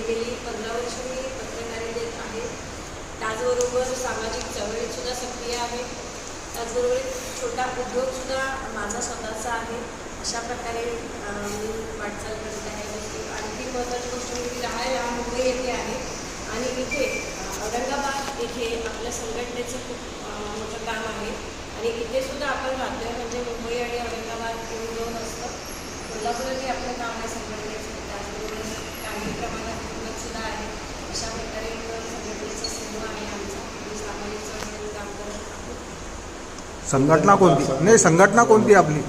आणि गेली. पंधरा वर्ष मी पत्रकारितेत आहे. त्याचबरोबर सामाजिक चळवळीत सुद्धा सक्रिय आहे. त्याचबरोबर एक छोटा उद्योगसुद्धा माझा स्वतःचा आहे. अशा प्रकारे मी वाटचाल करत आहे. म्हणजे आणखी महत्त्वाची गोष्ट म्हणजे मी राहायला मुंबई येथे आहे. आणि इथे औरंगाबाद येथे आपल्या संघटनेचं खूप मोठं काम आहे. आणि इथे सुद्धा आपण राहतोय. म्हणजे मुंबई आणि औरंगाबाद दोन असतं. कोल्हापुरातही आपलं काम आहे संघटनेचं त्याचबरोबर काही प्रमाणात मुंबईत सुद्धा आहे अशा प्रकारे एक संघटनेचा समूह आहे आमचा. आणि सामाजिक चळवळीत काम करत आहोत. संघटना कोणती? नाही संघटना कोणती आपली?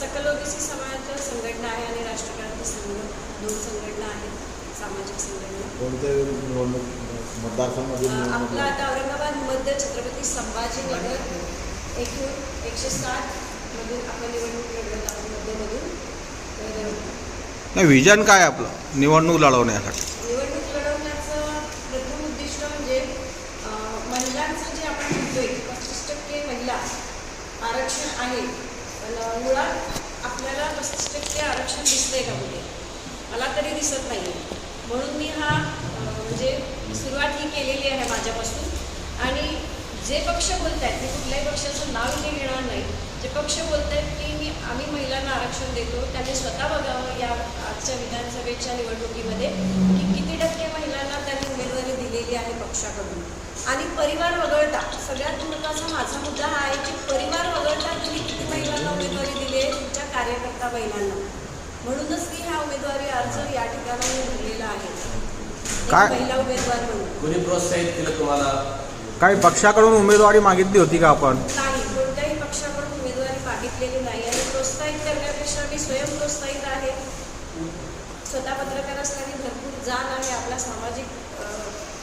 सकल ओबीसी समाज संघटना आहे आणि राष्ट्रक्रांती संघ दोन संघटना आहेत सामाजिक संघटना. कोणत्या मतदारसंघामध्ये आपला आता औरंगाबाद मध्य छत्रपती संभाजीनगर एकूण एकशे साठ मधून आपण निवडणूक लढवत आहोत मध्यमधून. नाही विजन काय आपलं? निवडणूक लढवण्यासाठी. म्हणजे महिलांचं जे आपण म्हणतोय की पस्तीस टक्के महिला आरक्षण आहे पण मुळात आपल्याला पस्तीस टक्के आरक्षण दिसतंय का कुठे मला तरी दिसत नाही म्हणून मी हा म्हणजे सुरुवात ही केलेली आहे माझ्यापासून. आणि जे पक्ष बोलत आहेत मी कुठल्याही पक्षाचं नाव इथे घेणार नाही. जे पक्ष बोलत आहेत की मी आम्ही महिलांना आरक्षण देतो त्यांनी स्वतः बघावं या आजच्या विधानसभेच्या निवडणुकीमध्ये की किती टक्के महिलांना त्यांनी दिलेली आहे पक्षाकडून. आणि परिवार वगळता सगळ्यात महत्त्वाचा माझा मुद्दा हा आहे की परिवार वगळता तुम्ही किती महिलांना उमेदवारी दिली आहे तुमच्या कार्यकर्ता महिलांना? म्हणूनच मी हा उमेदवारी अर्ज या ठिकाणी भरलेला आहे? महिला उमेदवार म्हणून. कोणी प्रोत्साहित केलं तुम्हाला? काही पक्षाकडून उमेदवारी मागितली होती का आपण? नाही कोणत्याही पक्षाकडून उमेदवारी मागितलेली नाही आणि प्रोत्साहित करण्यापेक्षा मी स्वयं प्रोत्साहित आहे. स्वतः पत्रकार असल्याने भरपूर जाण आहे आपला सामाजिक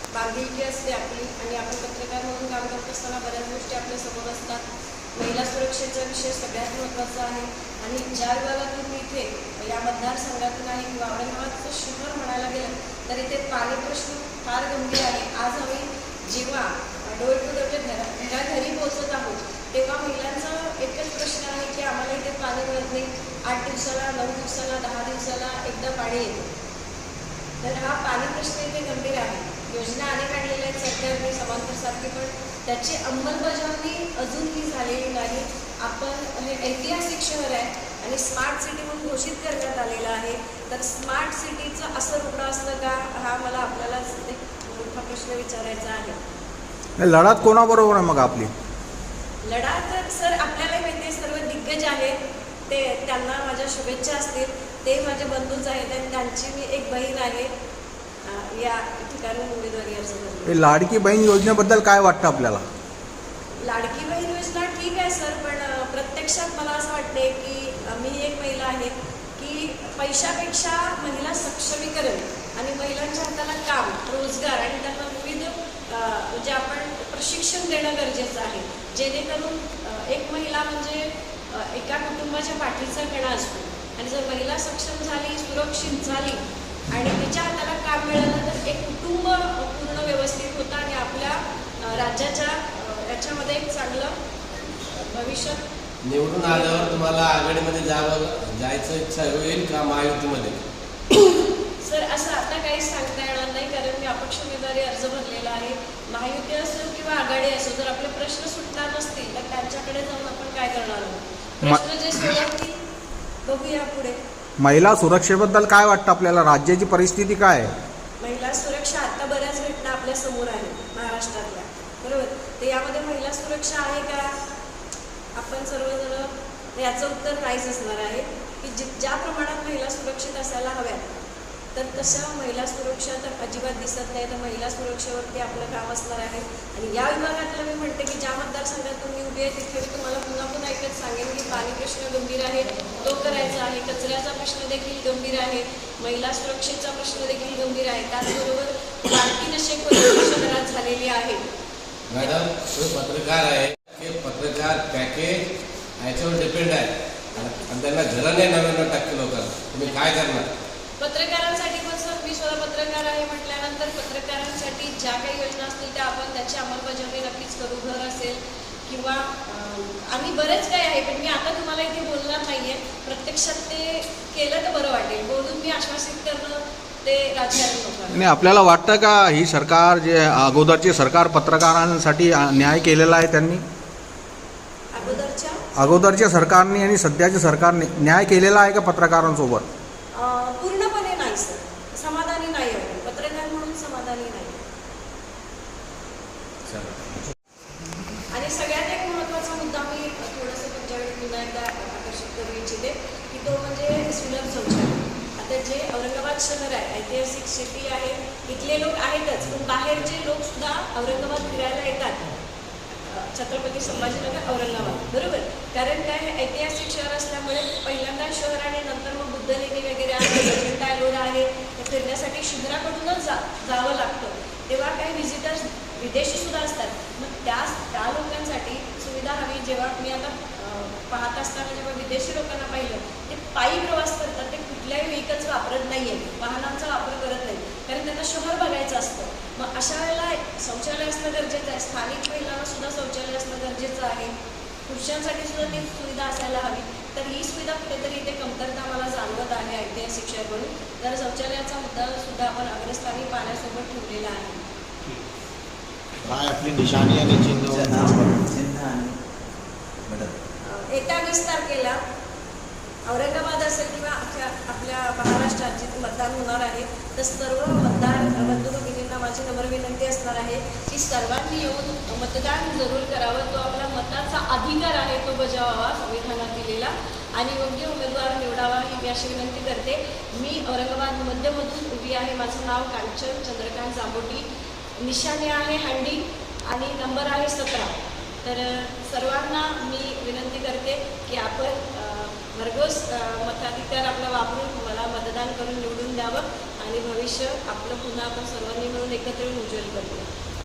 अ, बांधिलकी असते आपली आणि आपण पत्रकार म्हणून काम करत असताना बऱ्याच गोष्टी आपल्यासमोर असतात. महिला सुरक्षेचा विषय सगळ्यात महत्त्वाचा आहे. आणि ज्या विभागातून मी इथे या मतदारसंघातून आहे किंवा औरंगाबादचं शहर म्हणायला गेलं तर इथे पाणी प्रश्न फार गंभीर आहे. आज आम्ही जेव्हा डोर टू डोरच्या घरा घराघरी पोहोचत आहोत तेव्हा महिलांचा एकच प्रश्न आहे की आम्हाला इथे पाणी मिळत नाही. आठ दिवसाला नऊ दिवसाला दहा दिवसाला एकदा पाणी येतं. तर हा पाणी प्रश्न इथे गंभीर आहे. योजना अनेक आणलेल्या आहेत. सरकारने समांतरसारखी पण. त्याची अंमलबजावणी अजूनही झालेली नाही. आपण हे ऐतिहासिक शहर आहे आणि स्मार्ट सिटी म्हणून घोषित करण्यात आलेलं आहे. तर स्मार्ट सिटीचं असं रुग्ण असतं का? हा मला आपल्याला एक मोठा प्रश्न विचारायचा आहे. लढत कोणाबरोबर आहे मग आपली? लढा तर सर आपल्याला माहिती आहे सर्व दिग्गज आहेत. ते त्यांना माझ्या शुभेच्छा असतील. ते माझे बंधूच आहेत आणि त्यांची मी एक बहीण आहे. या ठिकाणी उमेदवारी अर्ज हे लाडकी बहीण योजनेबद्दल काय वाटतं आपल्याला? लाडकी बहीण योजना ठीक आहे सर पण प्रत्यक्षात मला असं वाटते की मी एक महिला आहे की पैशापेक्षा महिला सक्षमीकरण आणि महिलांच्या हाताला काम रोजगार आणि त्यांना विविध म्हणजे आपण प्रशिक्षण देणं गरजेचं आहे. जेणेकरून एक महिला म्हणजे एका कुटुंबाच्या पाठीचा कणा असतो. आणि जर महिला सक्षम झाली सुरक्षित झाली आणि तिच्या हाताला काम मिळालं तर एक कुटुंब अं, पूर्ण व्यवस्थित होतं आणि आपल्या अं, राज्याच्या याच्यामध्ये एक चांगलं भविष्य. निवडून आल्यावर तुम्हाला आघाडीमध्ये जावं जायचं इच्छा होईल का महायुतीमध्ये? सर असं आता काहीच सांगता येणार नाही कारण मी अपक्ष उमेदवारी अर्ज भरलेला आहे. महायुती असो किंवा आघाडी असो जर आपले प्रश्न सुटणार नसतील तर त्यांच्याकडे जाऊन आपण काय करणार प्रश्न जे सोडवतील बघूया पुढे. महिला सुरक्षेबद्दल काय वाटतं आपल्याला? राज्याची परिस्थिती काय आहे? महिला सुरक्षा आता बऱ्याच घटना आपल्यासमोर आहेत महाराष्ट्रातल्या. बरोबर? तर यामध्ये महिला सुरक्षा आहे का? आपण सर्वजण याचं उत्तर काहीच असणार आहे. की जि ज्या प्रमाणात महिला सुरक्षित असायला हव्यात तर तशा महिला सुरक्षा तर अजिबात दिसत नाही. तर महिला सुरक्षेवरती आपलं काम असणार आहे. आणि या विभागातलं मी म्हणते की ज्या मतदारसंघातून मी उभी आहे तिथे मी तुम्हाला पुन्हा पुन्हा एकच सांगेन की पाणी प्रश्न गंभीर आहे तो करायचा आहे. कचऱ्याचा प्रश्न देखील गंभीर आहे. महिला सुरक्षेचा प्रश्न देखील गंभीर आहे. त्याचबरोबर लाडकी नशेखोरी शहरात झालेली आहे. मॅडम तुम्ही पत्रकार आहे. ते पत्रकार पॅकेज याच्यावर डिपेंड आहे. आणि त्यांना घरं नाही नव्याण्णव टक्के लोकांना. तुम्ही काय करणार? पत्रकारांसाठी पण सर मी स्वतः पत्रकार आहे म्हटल्यानंतर पत्रकारांसाठी ज्या काही योजना असतील त्या आपण त्याची अंमलबजावणी नक्कीच करू. घर असेल किंवा आणि बरेच काही आहे. पण मी आता तुम्हाला इथे बोलणार नाहीये. प्रत्यक्षात ते केलं तर बरं वाटेल. बोलून मी आश्वासित करणं ते राजकारण. आणि आपल्याला वाटतं का ही सरकार जे अगोदरचे सरकार पत्रकारांसाठी न्याय केलेला आहे त्यांनी? अगोदरच्या? अगोदरच्या सरकारने आणि सध्याच्या सरकारने न्याय केलेला आहे का पत्रकारांसोबत? अं, पूर्णपणे नाही सर. समाधानी नाही आहे. पत्रकार म्हणून समाधानी नाही आणि सगळ्यात एक महत्त्वाचा मुद्दा मी थोडंसं तुमच्याकडे पुन्हा एकदा आकर्षित करू इच्छिते की तो म्हणजे सुलभ शौचालय. तर जे औरंगाबाद शहर आहे ऐतिहासिक सिटी आहे इथले लोक आहेतच पण बाहेरचे लोक सुद्धा औरंगाबाद फिरायला येतात. छत्रपती संभाजीनगर औरंगाबाद बरोबर? कारण काय हे ऐतिहासिक शहर असल्यामुळे पहिल्यांदा शहर आणि नंतर मग बुद्ध लेणी वगैरे आहे अजिंठा आहे फिरण्यासाठी शहराकडूनच जा जावं लागतं. तेव्हा काही व्हिजिटर्स विदेशी सुद्धा असतात. मग त्या त्या लोकांसाठी सुविधा हवी. जेव्हा मी आता पाहत असताना जेव्हा विदेशी लोकांना पाहिलं ते पायी प्रवास करतात ते कुठल्याही व्हेकल्स वापरत नाही आहेत वाहनांचा वापर करत नाही कारण त्यांना शहर बघायचं असतं. मग अशा वेळेला शौचालय असणं गरजेचं आहे. स्थानिक महिलांना सुद्धा शौचालय असणं गरजेचं आहे. पुरुषांसाठी सुद्धा ती सुविधा असायला हवी. तर ही सुविधा कुठेतरी इथे कमतरता मला जाणवत आहे ऐतिहासिक शहर म्हणून. तर शौचालयाचा मुद्दा सुद्धा आपण अग्रस्थानी पाण्यासोबत ठेवलेला आहे. काय आपली निशाणी आणि चिन्ह? येत्या वीस तारखेला औरंगाबाद असेल किंवा आपल्या आपल्या महाराष्ट्रात जिथे मतदान होणार आहे तर सर्व मतदार बंधू भगिनींना माझी नम्र विनंती असणार आहे की सर्वांनी येऊन मतदान जरूर करावं. तो आपला मताचा अधिकार आहे तो बजावावा संविधानात दिलेला. आणि योग्य उमेदवार निवडावा ही मी अशी विनंती करते. मी औरंगाबाद मध्यमधून उभी आहे. माझं नाव कांचन चंद्रकांत जांबोटी निशाने आहे हंडी आणि नंबर आहे सतरा. तर सर्वांना मी विनंती करते की आपण भरघोस मताधिकार आपला वापरून मला मतदान करून निवडून द्यावं आणि भविष्य आपलं पुन्हा आपण सर्वांनी मिळून एकत्र येऊन उज्ज्वल करूया.